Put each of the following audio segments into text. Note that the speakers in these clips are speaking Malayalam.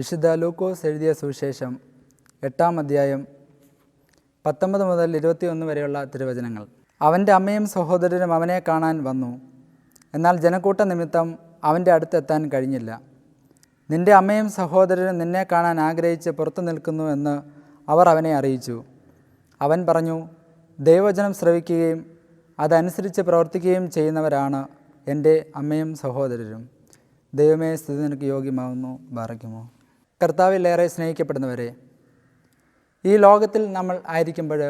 വിശുദ്ധ ലൂക്കോസ് എഴുതിയ സുവിശേഷം എട്ടാം അധ്യായം പത്തൊമ്പത് മുതൽ ഇരുപത്തിയൊന്ന് വരെയുള്ള തിരുവചനങ്ങൾ. അവന്റെ അമ്മയും സഹോദരനും അവനെ കാണാൻ വന്നു. എന്നാൽ ജനക്കൂട്ട നിമിത്തം അവന്റെ അടുത്തെത്താൻ കഴിഞ്ഞില്ല. നിന്റെ അമ്മയും സഹോദരനും നിന്നെ കാണാൻ ആഗ്രഹിച്ച് പുറത്തു നിൽക്കുന്നു എന്ന് അവർ അവനെ അറിയിച്ചു. അവൻ പറഞ്ഞു ദൈവവചനം ശ്രവിക്കുകയും അതനുസരിച്ച് പ്രവർത്തിക്കുകയും ചെയ്യുന്നവരാണ് എന്റെ അമ്മയും സഹോദരരും. ദൈവമേ സ്ഥിതി നിനക്ക് യോഗ്യമാവുന്നു ബാറയ്ക്കുമോ? കർത്താവിലേറെ സ്നേഹിക്കപ്പെടുന്നവരെ ഈ ലോകത്തിൽ നമ്മൾ ആയിരിക്കുമ്പോൾ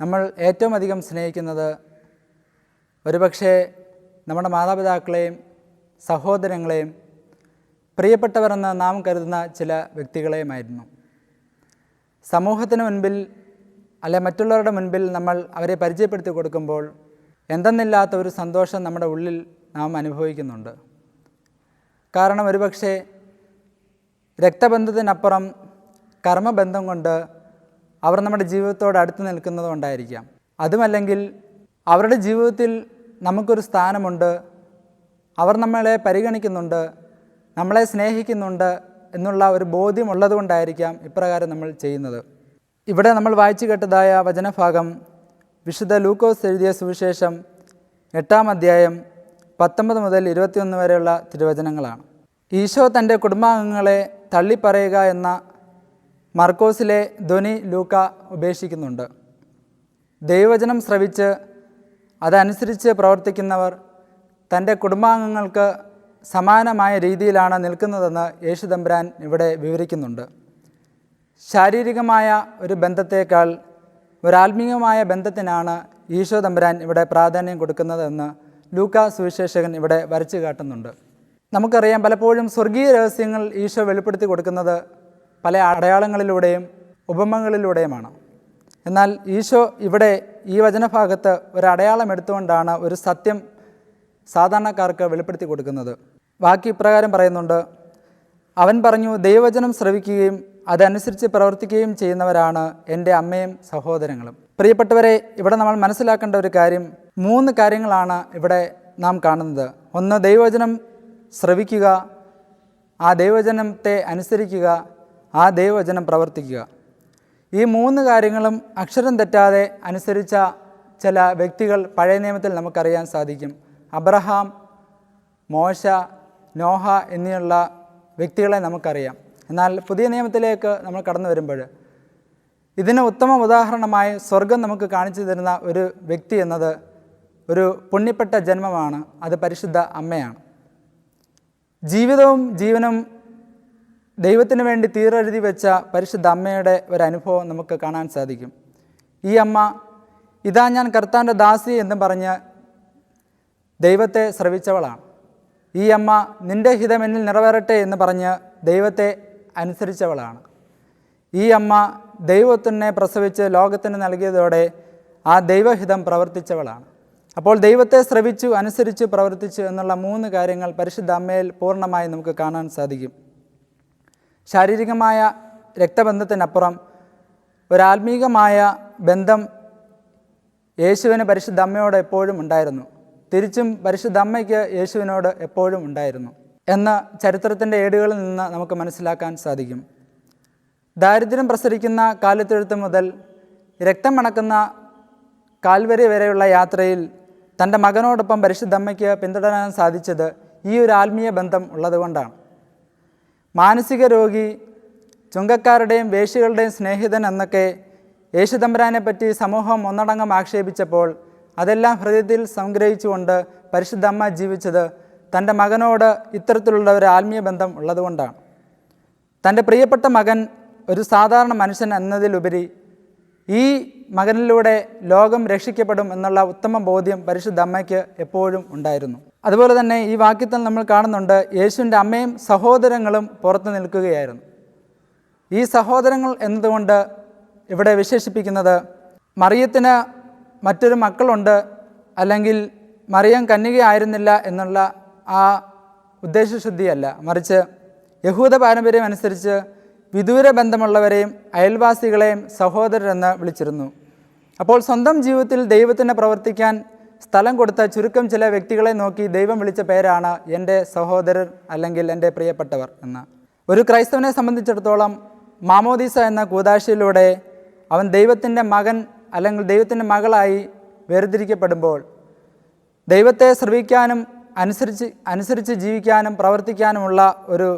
നമ്മൾ ഏറ്റവും അധികം സ്നേഹിക്കുന്നത് ഒരുപക്ഷെ നമ്മുടെ മാതാപിതാക്കളെയും സഹോദരങ്ങളെയും പ്രിയപ്പെട്ടവരെന്ന് നാം കരുതുന്ന ചില വ്യക്തികളെയുമായിരുന്നു. സമൂഹത്തിന് മുൻപിൽ അല്ലെ മറ്റുള്ളവരുടെ മുൻപിൽ നമ്മൾ അവരെ പരിചയപ്പെടുത്തി കൊടുക്കുമ്പോൾ എന്തെന്നില്ലാത്ത ഒരു സന്തോഷം നമ്മുടെ ഉള്ളിൽ നാം അനുഭവിക്കുന്നുണ്ട്. കാരണം ഒരുപക്ഷെ രക്തബന്ധത്തിനപ്പുറം കർമ്മബന്ധം കൊണ്ട് അവർ നമ്മുടെ ജീവിതത്തോട് അടുത്ത് നിൽക്കുന്നത് കൊണ്ടായിരിക്കാം. അതുമല്ലെങ്കിൽ അവരുടെ ജീവിതത്തിൽ നമുക്കൊരു സ്ഥാനമുണ്ട്. അവർ നമ്മളെ പരിഗണിക്കുന്നുണ്ട്. നമ്മളെ സ്നേഹിക്കുന്നുണ്ട് എന്നുള്ള ഒരു ബോധ്യമുള്ളത് കൊണ്ടായിരിക്കാം ഇപ്രകാരം നമ്മൾ ചെയ്യുന്നത്. ഇവിടെ നമ്മൾ വായിച്ചു കേട്ടതായ വചനഭാഗം വിശുദ്ധ ലൂക്കോസ് എഴുതിയ സുവിശേഷം എട്ടാം അധ്യായം പത്തൊമ്പത് മുതൽ ഇരുപത്തിയൊന്ന് വരെയുള്ള തിരുവചനങ്ങളാണ്. ഈശോ തന്റെ കുടുംബാംഗങ്ങളെ തള്ളിപ്പറയുക എന്ന മർക്കോസിലെ ധ്വനി ലൂക്ക ഉപേക്ഷിക്കുന്നുണ്ട്. ദൈവവചനം ശ്രവിച്ച് അതനുസരിച്ച് പ്രവർത്തിക്കുന്നവർ തന്റെ കുടുംബാംഗങ്ങൾക്ക് സമാനമായ രീതിയിലാണ് നിൽക്കുന്നതെന്ന് യേശുദമ്പുരാൻ ഇവിടെ വിവരിക്കുന്നുണ്ട്. ശാരീരികമായ ഒരു ബന്ധത്തേക്കാൾ ഒരു ആത്മീയമായ ബന്ധത്തിനാണ് ഈശോ തമ്പുരാൻ ഇവിടെ പ്രാധാന്യം കൊടുക്കുന്നതെന്ന് ലൂക്ക സുവിശേഷകൻ ഇവിടെ വരച്ചു കാട്ടുന്നുണ്ട് നമുക്കറിയാം പലപ്പോഴും സ്വർഗീയ രഹസ്യങ്ങൾ ഈശോ വെളിപ്പെടുത്തി കൊടുക്കുന്നത് പല അടയാളങ്ങളിലൂടെയും ഉപമകളിലൂടെയുമാണ്. എന്നാൽ ഈശോ ഇവിടെ ഈ വചനഭാഗത്ത് ഒരു അടയാളം എടുത്തുകൊണ്ടാണ് ഒരു സത്യം സാധാരണക്കാർക്ക് വെളിപ്പെടുത്തി കൊടുക്കുന്നത്. ബാക്കി ഇപ്രകാരം പറയുന്നുണ്ട് അവൻ പറഞ്ഞു ദൈവവചനം ശ്രവിക്കുകയും അതനുസരിച്ച് പ്രവർത്തിക്കുകയും ചെയ്യുന്നവരാണ് എന്റെ അമ്മയും സഹോദരങ്ങളും. പ്രിയപ്പെട്ടവരെ ഇവിടെ നമ്മൾ മനസ്സിലാക്കേണ്ട ഒരു കാര്യം മൂന്ന് കാര്യങ്ങളാണ് ഇവിടെ നാം കാണുന്നത്. ഒന്ന് ദൈവവചനം ശ്രവിക്കുക ആ ദൈവവചനത്തെ അനുസരിക്കുക ആ ദൈവവചനം പ്രവർത്തിക്കുക. ഈ മൂന്ന് കാര്യങ്ങളും അക്ഷരം തെറ്റാതെ അനുസരിച്ച ചില വ്യക്തികൾ പഴയ നിയമത്തിൽ നമുക്കറിയാൻ സാധിക്കും. അബ്രഹാം മോശ നോഹ എന്നിയുള്ള വ്യക്തികളെ നമുക്കറിയാം. എന്നാൽ പുതിയ നിയമത്തിലേക്ക് നമ്മൾ കടന്നു വരുമ്പോൾ ഇതിന് ഉത്തമ ഉദാഹരണമായി സ്വർഗം നമുക്ക് കാണിച്ചു തരുന്ന ഒരു വ്യക്തി എന്നത് ഒരു പുണ്യപ്പെട്ട ജന്മമാണ്. അത് പരിശുദ്ധ അമ്മയാണ്. ജീവിതവും ജീവനും ദൈവത്തിന് വേണ്ടി തീരെഴുതി വെച്ച പരിശുദ്ധ അമ്മയുടെ ഒരു അനുഭവം നമുക്ക് കാണാൻ സാധിക്കും. ഈ അമ്മ ഇതാ ഞാൻ കർത്താന്റെ ദാസി എന്ന് പറഞ്ഞ് ദൈവത്തെ ശ്രവിച്ചവളാണ്. ഈ അമ്മ നിന്റെ ഹിതം എന്നിൽ നിറവേറട്ടെ എന്ന് പറഞ്ഞ് ദൈവത്തെ അനുസരിച്ചവളാണ്. ഈ അമ്മ ദൈവത്തിനെ പ്രസവിച്ച് ലോകത്തിന് നൽകിയതോടെ ആ ദൈവഹിതം പ്രവർത്തിച്ചവളാണ്. അപ്പോൾ ദൈവത്തെ ശ്രവിച്ചു അനുസരിച്ചു പ്രവർത്തിച്ചു എന്നുള്ള മൂന്ന് കാര്യങ്ങൾ പരിശുദ്ധ അമ്മയിൽ പൂർണമായി നമുക്ക് കാണാൻ സാധിക്കും. ശാരീരികമായ രക്തബന്ധത്തിനപ്പുറം ഒരാത്മീകമായ ബന്ധം യേശുവിന് പരിശുദ്ധ അമ്മയോട് എപ്പോഴും ഉണ്ടായിരുന്നു. തിരിച്ചും പരിശുദ്ധ അമ്മയ്ക്ക് യേശുവിനോട് എപ്പോഴും ഉണ്ടായിരുന്നു എന്ന ചരിത്രത്തിന്റെ ഏടുകളിൽ നിന്ന് നമുക്ക് മനസ്സിലാക്കാൻ സാധിക്കും. ദാരിദ്ര്യം പ്രസരിക്കുന്ന കാലത്തെഴുത്ത് മുതൽ രക്തം മണക്കുന്ന കാൽവരി വരെയുള്ള യാത്രയിൽ തന്റെ മകനോടൊപ്പം പരിശുദ്ധ അമ്മയ്ക്ക് പിന്തുടരാൻ സാധിച്ചത് ഈ ഒരു ആത്മീയ ബന്ധം ഉള്ളതുകൊണ്ടാണ്. മാനസിക രോഗി ചുങ്കക്കാരുടെയും വേശികളുടെയും സ്നേഹിതൻ എന്നൊക്കെ യേശുദമ്പരാനെ പറ്റി സമൂഹം ഒന്നടങ്കം ആക്ഷേപിച്ചപ്പോൾ അതെല്ലാം ഹൃദയത്തിൽ സംഗ്രഹിച്ചുകൊണ്ട് പരിശുദ്ധമ്മ ജീവിച്ചത് തന്റെ മകനോട് ഇത്തരത്തിലുള്ള ഒരു ആത്മീയ ബന്ധം ഉള്ളതുകൊണ്ടാണ്. തന്റെ പ്രിയപ്പെട്ട മകൻ ഒരു സാധാരണ മനുഷ്യൻ എന്നതിലുപരി ഈ മകനിലൂടെ ലോകം രക്ഷിക്കപ്പെടും എന്നുള്ള ഉത്തമ ബോധ്യം പരിശുദ്ധ അമ്മയ്ക്ക് എപ്പോഴും ഉണ്ടായിരുന്നു. അതുപോലെ തന്നെ ഈ വാക്യത്തിൽ നമ്മൾ കാണുന്നുണ്ട് യേശുവിന്റെ അമ്മയും സഹോദരങ്ങളും പുറത്തു നിൽക്കുകയായിരുന്നു. ഈ സഹോദരങ്ങൾ എന്നതുകൊണ്ട് ഇവിടെ വിശേഷിപ്പിക്കുന്നത് മറിയത്തിന് മറ്റൊരു മക്കളുണ്ട് അല്ലെങ്കിൽ മറിയം കന്യകയായിരുന്നില്ല എന്നുള്ള ആ ഉദ്ദേശശുദ്ധിയല്ല. മറിച്ച് യഹൂദ പാരമ്പര്യം അനുസരിച്ച് വിദൂര ബന്ധമുള്ളവരെയും അയൽവാസികളെയും സഹോദരരെന്ന് വിളിച്ചിരുന്നു. അപ്പോൾ സ്വന്തം ജീവിതത്തിൽ ദൈവത്തിന് പ്രവർത്തിക്കാൻ സ്ഥലം കൊടുത്ത ചുരുക്കം ചില വ്യക്തികളെ നോക്കി ദൈവം വിളിച്ച പേരാണ് എന്റെ സഹോദരർ അല്ലെങ്കിൽ എന്റെ പ്രിയപ്പെട്ടവർ എന്ന്. ഒരു ക്രൈസ്തവനെ സംബന്ധിച്ചിടത്തോളം മാമോദീസ എന്ന കൂതാശയിലൂടെ അവൻ ദൈവത്തിന്റെ മകൻ അല്ലെങ്കിൽ ദൈവത്തിന്റെ മകളായി വേർതിരിക്കപ്പെടുമ്പോൾ ദൈവത്തെ ശ്രവിക്കാനും അനുസരിച്ച് അനുസരിച്ച് ജീവിക്കാനും പ്രവർത്തിക്കാനുമുള്ള ഒരു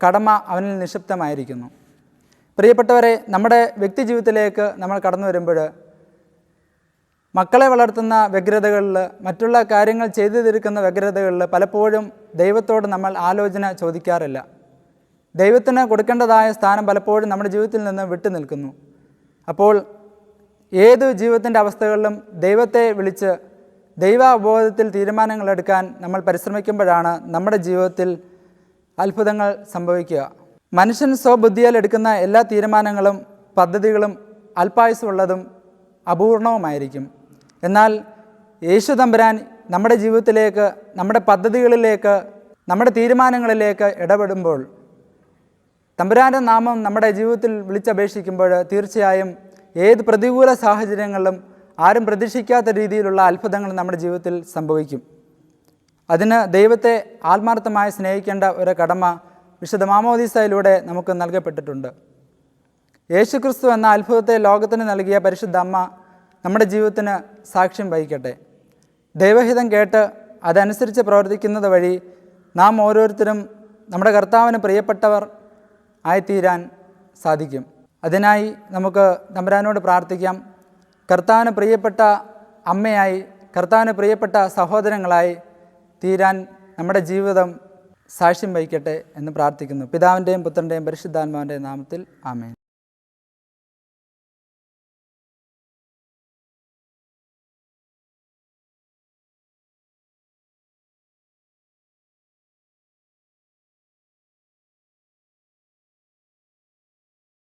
കടമ അവനിൽ നിക്ഷിപ്തമായിരിക്കുന്നു. പ്രിയപ്പെട്ടവരെ നമ്മുടെ വ്യക്തി ജീവിതത്തിലേക്ക് നമ്മൾ കടന്നു വരുമ്പോൾ മക്കളെ വളർത്തുന്ന വ്യഗ്രതകളിൽ മറ്റുള്ള കാര്യങ്ങൾ ചെയ്തു തീർക്കുന്ന വ്യഗ്രതകളിൽ പലപ്പോഴും ദൈവത്തോട് നമ്മൾ ആലോചന ചോദിക്കാറില്ല. ദൈവത്തിന് കൊടുക്കേണ്ടതായ സ്ഥാനം പലപ്പോഴും നമ്മുടെ ജീവിതത്തിൽ നിന്ന് വിട്ടു നിൽക്കുന്നു. അപ്പോൾ ഏത് ജീവിതത്തിന്റെ അവസ്ഥകളിലും ദൈവത്തെ വിളിച്ച് തീരുമാനങ്ങൾ എടുക്കാൻ നമ്മൾ പരിശ്രമിക്കുമ്പോഴാണ് നമ്മുടെ ജീവിതത്തിൽ അത്ഭുതങ്ങൾ സംഭവിക്കുക. മനുഷ്യൻ സ്വബുദ്ധിയാൽ എടുക്കുന്ന എല്ലാ തീരുമാനങ്ങളും പദ്ധതികളും അല്പായുസമുള്ളതും അപൂർണവുമായിരിക്കും. എന്നാൽ യേശു തമ്പുരാൻ നമ്മുടെ ജീവിതത്തിലേക്ക് നമ്മുടെ പദ്ധതികളിലേക്ക് നമ്മുടെ തീരുമാനങ്ങളിലേക്ക് ഇടപെടുമ്പോൾ തമ്പുരാന്റെ നാമം നമ്മുടെ ജീവിതത്തിൽ വിളിച്ചപേക്ഷിക്കുമ്പോൾ തീർച്ചയായും ഏത് പ്രതികൂല സാഹചര്യങ്ങളിലും ആരും പ്രതീക്ഷിക്കാത്ത രീതിയിലുള്ള അത്ഭുതങ്ങൾ നമ്മുടെ ജീവിതത്തിൽ സംഭവിക്കും. അതിന് ദൈവത്തെ ആത്മാർത്ഥമായി സ്നേഹിക്കേണ്ട ഒരു കടമ വിശുദ്ധ മാമോദീസയിലൂടെ നമുക്ക് നൽകപ്പെട്ടിട്ടുണ്ട്. യേശുക്രിസ്തു എന്ന അത്ഭുതത്തെ ലോകത്തിന് നൽകിയ പരിശുദ്ധ അമ്മ നമ്മുടെ ജീവിതത്തിന് സാക്ഷ്യം വഹിക്കട്ടെ. ദൈവഹിതം കേട്ട് അതനുസരിച്ച് പ്രവർത്തിക്കുന്നത് വഴി നാം ഓരോരുത്തരും നമ്മുടെ കർത്താവിന് പ്രിയപ്പെട്ടവർ ആയിത്തീരാൻ സാധിക്കും. അതിനായി നമുക്ക് തമ്പുരാനോട് പ്രാർത്ഥിക്കാം. കർത്താവിന് പ്രിയപ്പെട്ട അമ്മയായി കർത്താവിന് പ്രിയപ്പെട്ട സഹോദരങ്ങളായി തീരാൻ നമ്മുടെ ജീവിതം സാക്ഷ്യം വഹിക്കട്ടെ എന്ന് പ്രാർത്ഥിക്കുന്നു. പിതാവിന്റെയും പുത്രന്റെയും പരിശുദ്ധാത്മാവിന്റെയും നാമത്തിൽ ആമേൻ.